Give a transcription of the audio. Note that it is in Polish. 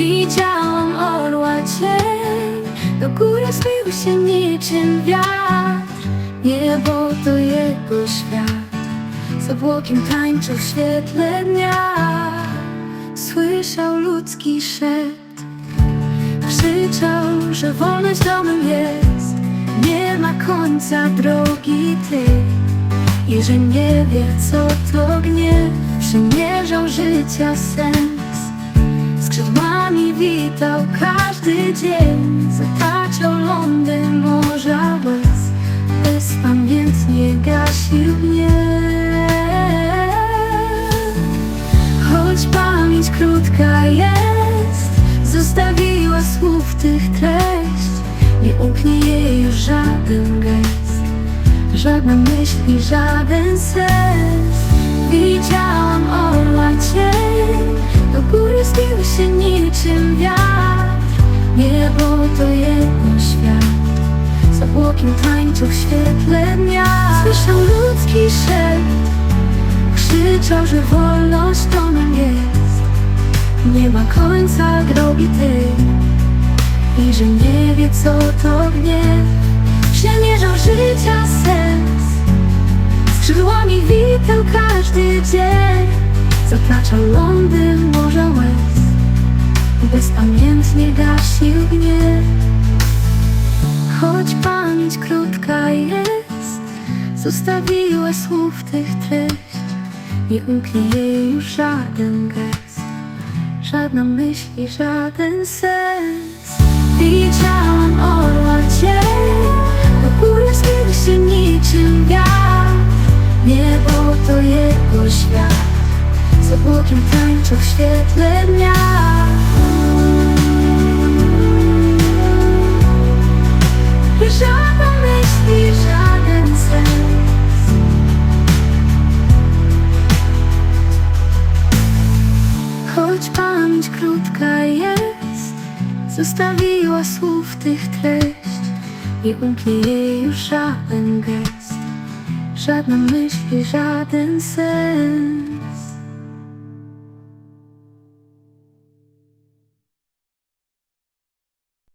Widziałam orła cień. Do góry zbił się niczym wiatr. Niebo to jego świat. Z obłokiem tańczył w świetle dnia. Słyszał ludzki szept Krzyczał, że wolność domem jest. Nie ma końca drogi ty. I że nie wie co to gniew. Przymierzał życia Skrzydłami witał każdy dzień. Zataczał lądy morza łez. Bezpamiętnie gasił gniew Choć pamięć krótka jest Zostawiła słów tych treść. Nie umknie jej już żaden gest. Żadna myśl i żaden sens. Widziałam orła Niebo to jego świat. Z obłokiem tańczył w świetle dnia. Słyszał ludzki szept Krzyczał, że wolność domem jest. Nie ma końca drogi tej I że nie wie co to gniew. Przemierzał życia sens. Skrzydłami witał każdy dzień. Zataczał lądy morza łez Bezpamiętnie gasił gniew Choć pamięć krótka jest Zostawiła słów tych treść. Nie umknie jej już żaden gest Żadna myśl i żaden sens. Widziałam orła cień Do góry zbił się niczym wiatr. Niebo to jego świat Z obłokiem tańczył w świetle dnia Choć pamięć krótka jest Zostawiła słów tych treść. Nie umknie jej już żaden gest Żadna myśl żaden sens